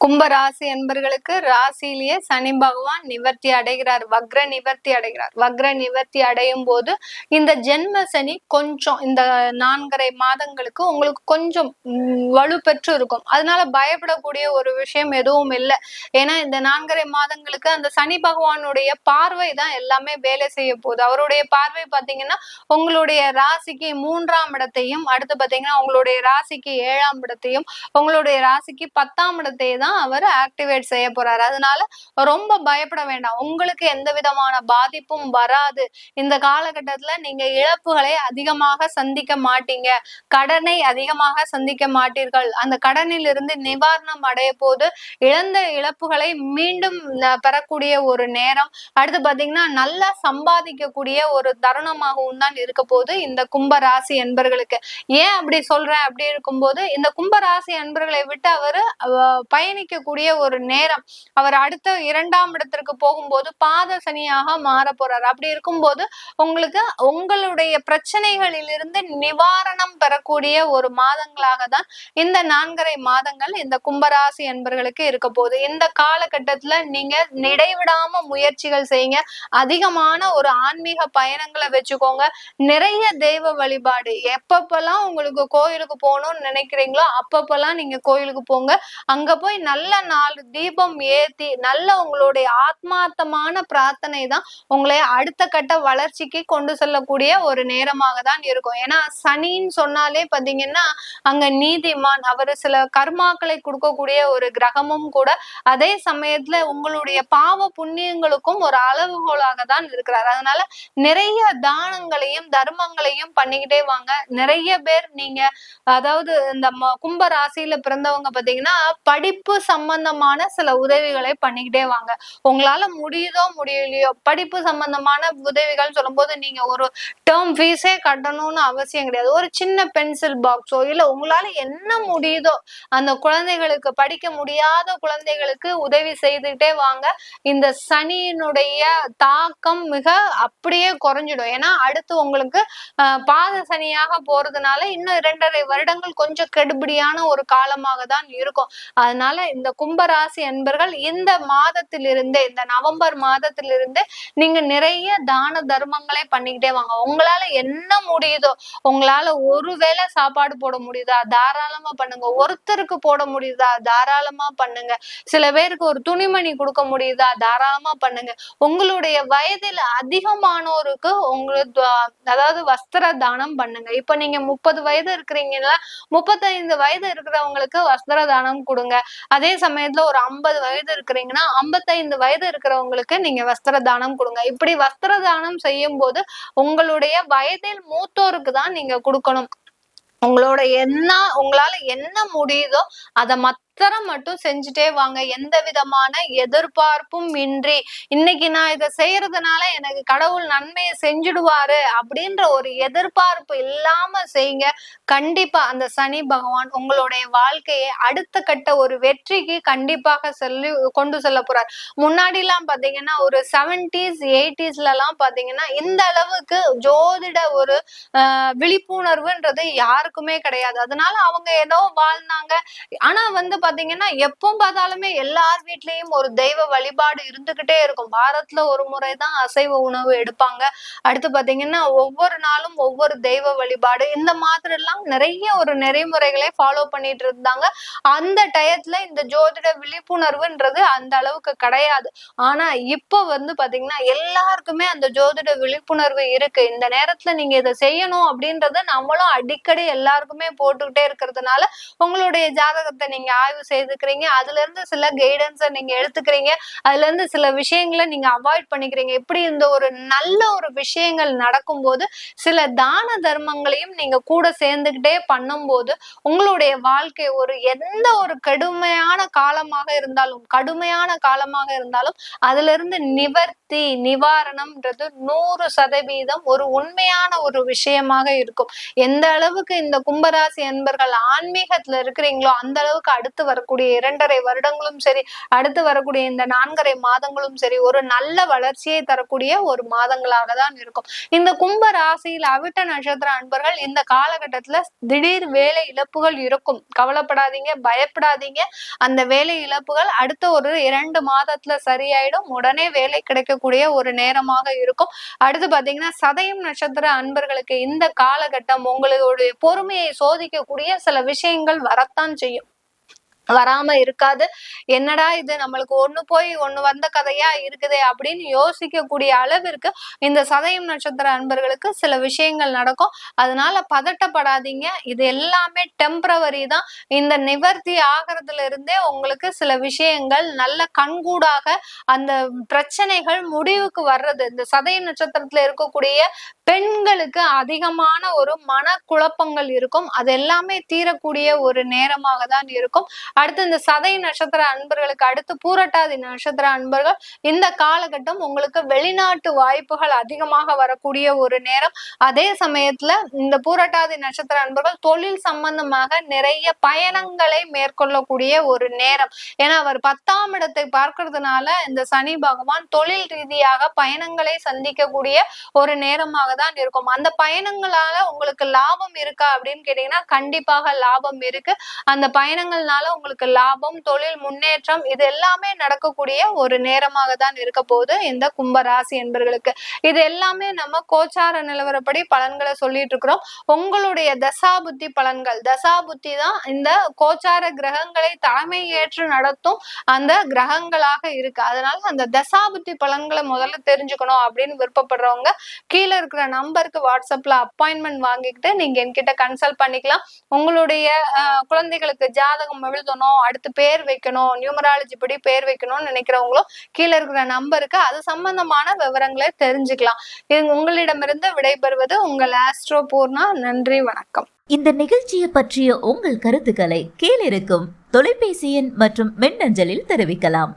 கும்ப ராசி என்பர்களுக்கு ராசியிலேயே சனி பகவான் நிவர்த்தி அடைகிறார். வக்ர நிவர்த்தி அடைகிறார். வக்ர நிவர்த்தி அடையும் போது இந்த ஜென்ம சனி கொஞ்சம் இந்த நான்கரை மாதங்களுக்கு உங்களுக்கு கொஞ்சம் வலுப்பெற்று இருக்கும். அதனால பயப்படக்கூடிய ஒரு விஷயம் எதுவும் இல்லை. ஏன்னா இந்த நான்கரை மாதங்களுக்கு அந்த சனி பகவானுடைய பார்வை தான் எல்லாமே வேலை செய்ய போகுது. அவருடைய பார்வை பார்த்தீங்கன்னா உங்களுடைய ராசிக்கு மூன்றாம் இடத்தையும் அடுத்து பார்த்தீங்கன்னா உங்களுடைய ராசிக்கு ஏழாம் இடத்தையும் உங்களுடைய ராசிக்கு பத்தாம் இடத்தையும் தான் அவர் ஆக்டிவேட் செய்ய போறாரு. அதனால ரொம்ப பயப்பட வேண்டாம். உங்களுக்கு எந்த விதமான பாதிப்பும் வராது. இந்த காலகட்டத்துல நீங்க இழப்புகளை அதிகமாக சந்திக்க மாட்டீங்க. கடனை அதிகமாக சந்திக்க மாட்டீர்கள். அந்த கடனில் இருந்து நிவாரணம் அடைய போது இழந்த இழப்புகளை மீண்டும் பெறக்கூடிய ஒரு நேரம். அடுத்து பாத்தீங்கன்னா நல்லா சம்பாதிக்கக்கூடிய ஒரு தருணமாகவும் தான் இருக்க போது இந்த கும்ப ராசி என்பர்களுக்கு. ஏன் அப்படி சொல்றேன்? அப்படி இருக்கும்போது இந்த கும்ப ராசி என்பர்களை விட்டு அவர் பயணிக்கக்கூடிய ஒரு நேரம். அவர் அடுத்த இரண்டாம் இடத்திற்கு போகும்போது பாத சனியாக மாற போறார். அப்படி இருக்கும்போது உங்களுக்கு உங்களுடைய பிரச்சனைகளிலிருந்து நிவாரணம் பெறக்கூடிய ஒரு மாதங்களாக தான் இந்த நான்கரை மாதங்கள் இந்த கும்பராசி என்பர்களுக்கு இருக்க போகுது. இந்த காலகட்டத்துல நீங்க இடைவிடாம முயற்சிகள் செய்யுங்க. அதிகமான ஒரு ஆன்மீக பயணங்களை வச்சுக்கோங்க. நிறைய தெய்வ வழிபாடு. எப்பப்பெல்லாம் உங்களுக்கு கோயிலுக்கு போகணும்னு நினைக்கிறீங்களோ அப்பப்பெல்லாம் நீங்க கோயிலுக்கு போங்க. அங்க போய் நல்ல நாலு தீபம் ஏத்தி நல்ல உங்களுடைய ஆத்மார்த்தமான பிரார்த்தனை தான் உங்களை அடுத்த கட்ட வளர்ச்சிக்கு கொண்டு செல்லக்கூடிய ஒரு நேரமாக தான் இருக்கும். ஏன்னா சனின்னு சொன்னாலே பாத்தீங்கன்னா அங்க நீதிமான் அவர் சில கர்மாக்களை கொடுக்கக்கூடிய ஒரு கிரகமும் கூட அதே சமயத்துல உங்களுடைய பாவ புண்ணியங்களுக்கும் ஒரு அளவுகோலாக தான் இருக்கிறார். அதனால நிறைய தானங்களையும் தர்மங்களையும் பண்ணிக்கிட்டே வாங்க. நிறைய பேர் நீங்க அதாவது இந்த கும்ப ராசியில பிறந்தவங்க பாத்தீங்கன்னா படிப்பு சம்பந்தமான சில உதவிகளை பண்ணிக்கிட்டே வாங்க. உங்களால முடியுதோ முடியலையோ படிப்பு சம்பந்தமான உதவிகள் சொல்லும்போது நீங்க ஒரு டேர்ம் ஃபீஸே கட்டணும்னு அவசியம் கிடையாது. ஒரு சின்ன பென்சில் பாக்ஸோ இல்ல உங்களால என்ன முடியுதோ அந்த குழந்தைகளுக்கு படிக்க முடியாத குழந்தைகளுக்கு உதவி செய்துகிட்டே வாங்க. இந்த சனியினுடைய தாக்கம் மிக அப்படியே குறைஞ்சிடும். ஏன்னா அடுத்து உங்களுக்கு பாத சனியாக போறதுனால இன்னும் இரண்டரை வருடங்கள் கொஞ்சம் கெடுபடியான ஒரு காலமாக தான் இருக்கும். அதனால இந்த கும்பராசி அன்பர்கள் இந்த மாதத்திலிருந்தே இந்த நவம்பர் மாதத்திலிருந்தே நீங்க நிறைய தான தர்மங்களே பண்ணிக்கிட்டே வாங்க. உங்களால என்ன முடியுதோ உங்களால ஒருவேளை சாப்பாடு போட முடியுதா தாராளமா பண்ணுங்க. ஒருத்தருக்கு போட முடியுதா தாராளமா பண்ணுங்க. சில பேருக்கு ஒரு துணிமணி கொடுக்க முடியுதா தாராளமா பண்ணுங்க. உங்களுடைய வயதில் அதிகமானோருக்கு உங்களுக்கு அதாவது வஸ்திர தானம் பண்ணுங்க. இப்ப நீங்க முப்பது வயது இருக்கிறீங்கன்னா முப்பத்தைந்து வயது இருக்கிறவங்களுக்கு வஸ்திர தானம் கொடுங்க. அதே சமயத்துல ஒரு ஐம்பது வயது இருக்கிறீங்கன்னா ஐம்பத்தைந்து வயது இருக்கிறவங்களுக்கு நீங்க வஸ்திர தானம் கொடுங்க. இப்படி வஸ்திர தானம் செய்யும் போது உங்களுடைய வயதில் மூத்தோருக்கு தான் நீங்க கொடுக்கணும். உங்களோட என்ன உங்களால என்ன முடியுதோ அதை மத்த மாத்திரம் மட்டும் செஞ்சுட்டே வாங்க. எந்த விதமான எதிர்பார்ப்பும் இன்றி இன்னைக்கு நான் இதை செய்யறதுனால எனக்கு கடவுள் நன்மையை செஞ்சுடுவாரு அப்படின்ற ஒரு எதிர்பார்ப்பு இல்லாம செய்யுங்க. கண்டிப்பா அந்த சனி பகவான் உங்களுடைய வாழ்க்கையை அடுத்த கட்ட ஒரு வெற்றிக்கு கண்டிப்பாக செல்லி கொண்டு செல்ல போறார். முன்னாடி எல்லாம் பாத்தீங்கன்னா ஒரு செவன்டிஸ் எயிட்டிஸ்ல எல்லாம் பாத்தீங்கன்னா இந்த அளவுக்கு ஜோதிட ஒரு விழிப்புணர்வுன்றது யாருக்குமே கிடையாது. அதனால அவங்க ஏதோ வாழ்ந்தாங்க. ஆனா வந்து பாத்தீங்கன்னா எப்போ பார்த்தாலுமே எல்லார் வீட்லயும் ஒரு தெய்வ வழிபாடு இருந்துகிட்டே இருக்கும். வாரத்துல ஒரு முறைதான் அசைவ உணவு எடுப்பாங்க. அடுத்து பாத்தீங்கன்னா ஒவ்வொரு நாளும் ஒவ்வொரு தெய்வ வழிபாடு. இந்த மாதிரி எல்லாம் நிறைய ஒரு நெறிமுறைகளை ஃபாலோ பண்ணிட்டு இருந்தாங்க. அந்த டயத்துல இந்த ஜோதிட விழிப்புணர்வுன்றது அந்த அளவுக்கு கிடையாது. ஆனா இப்ப வந்து பாத்தீங்கன்னா எல்லாருக்குமே அந்த ஜோதிட விழிப்புணர்வு இருக்கு. இந்த நேரத்துல நீங்க இதை செய்யணும் அப்படின்றத நம்மளும் அடிக்கடி எல்லாருக்குமே போட்டுக்கிட்டே இருக்கிறதுனால உங்களுடைய ஜாதகத்தை நீங்க ஆய்வு ஆய்வு செய்துக்கிறீங்க. அதுல இருந்து சில கைடன்ஸை நீங்க எடுத்துக்கிறீங்க. அதுல இருந்து சில விஷயங்களை நீங்க அவாய்ட் பண்ணிக்கிறீங்க. இப்படி இந்த ஒரு நல்ல ஒரு விஷயங்கள் நடக்கும்போது சில தான தர்மங்களையும் நீங்க கூட சேர்ந்துக்கிட்டே பண்ணும்போது உங்களுடைய வாழ்க்கை ஒரு எந்த ஒரு கடுமையான காலமாக இருந்தாலும் கடுமையான காலமாக இருந்தாலும் அதுல இருந்து நிவர்த்தி நிவர்த்தி நிவாரணம்ன்றது நூறு சதவீதம் ஒரு உண்மையான ஒரு விஷயமாக இருக்கும். எந்த அளவுக்கு இந்த கும்பராசி அன்பர்கள் ஆன்மீகத்துல இருக்கிறீங்களோ அந்த அளவுக்கு அடுத்து வரக்கூடிய இரண்டரை வருடங்களும் சரி அடுத்து வரக்கூடிய இந்த நான்கரை மாதங்களும் சரி ஒரு நல்ல வளர்ச்சியை தரக்கூடிய ஒரு மாதங்களாக தான் இருக்கும். இந்த கும்ப ராசியில் அவிட்ட நட்சத்திர அன்பர்கள் இந்த காலகட்டத்துல திடீர் வேலை இழப்புகள் இருக்கும். கவலைப்படாதீங்க பயப்படாதீங்க. அந்த வேலை இழப்புகள் அடுத்த ஒரு இரண்டு மாதத்துல சரியாயிடும். உடனே வேலை இருக்கக்கூடிய ஒரு நேரமாக இருக்கும். அடுத்து பாத்தீங்கன்னா சதயம் நட்சத்திர அன்பர்களுக்கு இந்த காலகட்டம் உங்களுடைய பொறுமையை சோதிக்கக்கூடிய சில விஷயங்கள் வரத்தான் செய்யும். வராம இருக்காது. என்னடா இது? நம்மளுக்கு ஒண்ணு போய் ஒண்ணு வந்த கதையா இருக்குதே அப்படின்னு யோசிக்கக்கூடிய அளவிற்கு இந்த சதயம் நட்சத்திர அன்பர்களுக்கு சில விஷயங்கள் நடக்கும். அதனால பதட்டப்படாதீங்க. இது எல்லாமே டெம்பரவரி தான். இந்த நிவர்த்தி ஆகிறதுல இருந்தே உங்களுக்கு சில விஷயங்கள் நல்ல கண்கூடாக அந்த பிரச்சனைகள் முடிவுக்கு வர்றது. இந்த சதயம் நட்சத்திரத்துல இருக்கக்கூடிய பெண்களுக்கு அதிகமான ஒரு மன குழப்பங்கள் இருக்கும். அது எல்லாமே தீரக்கூடிய ஒரு நேரமாக தான் இருக்கும். அடுத்து இந்த சதை நட்சத்திர அன்பர்களுக்கு அடுத்து பூரட்டாதி நட்சத்திர அன்பர்கள் இந்த காலகட்டம் உங்களுக்கு வெளிநாட்டு வாய்ப்புகள் அதிகமாக வரக்கூடிய ஒரு நேரம். அதே சமயத்துல இந்த பூரட்டாதி நட்சத்திர அன்பர்கள் தொழில் சம்பந்தமாக நிறைய பயணங்களை மேற்கொள்ளக்கூடிய ஒரு நேரம். ஏன்னா அவர் பத்தாம் இடத்தை பார்க்கறதுனால இந்த சனி பகவான் தொழில் ரீதியாக பயணங்களை சந்திக்கக்கூடிய ஒரு நேரமாக தான் இருக்கும். அந்த பயணங்களால உங்களுக்கு லாபம் இருக்கா அப்படின்னு கேட்டீங்கன்னா கண்டிப்பாக லாபம் இருக்கு. அந்த பயணங்கள்னால உங்களுக்கு லாபம் தொழில் முன்னேற்றம் இது எல்லாமே நடக்கக்கூடிய ஒரு நேரமாக தான் இருக்க போகுது இந்த கும்பராசி என்பர்களுக்கு. இது எல்லாமே நம்ம கோச்சார நிலவரப்படி பலன்களை சொல்லிட்டு இருக்கிறோம். உங்களுடைய தசாபுத்தி பலன்கள். தசாபுத்தி தான் இந்த கோச்சார கிரகங்களை தலைமை ஏற்று நடத்தும் அந்த கிரகங்களாக இருக்கு. அதனால அந்த தசாபுத்தி பலன்களை முதல்ல தெரிஞ்சுக்கணும் அப்படின்னு விருப்பப்படுறவங்க கீழே இருக்கிற நம்பருக்கு வாட்ஸ்அப்ல அப்பாயின்மெண்ட் வாங்கிக்கிட்டு நீங்க என்கிட்ட கன்சல்ட் பண்ணிக்கலாம். உங்களுடைய குழந்தைகளுக்கு ஜாதகம் எழுதணும் அடுத்து பேர் வைக்கணும் நியூமராலஜி படி பேர் வைக்கணும்னு நினைக்கிறவங்களும் கீழே இருக்கிற நம்பருக்கு அது சம்பந்தமான விவரங்களை தெரிஞ்சுக்கலாம். இது உங்களிடமிருந்து விடைபெறுவது உங்கள் ஆஸ்ட்ரோ பூர்ணா. நன்றி வணக்கம். இந்த நிகழ்ச்சியை பற்றிய உங்கள் கருத்துக்களை கீழிருக்கும் தொலைபேசி எண் மற்றும் மின்னஞ்சலில் தெரிவிக்கலாம்.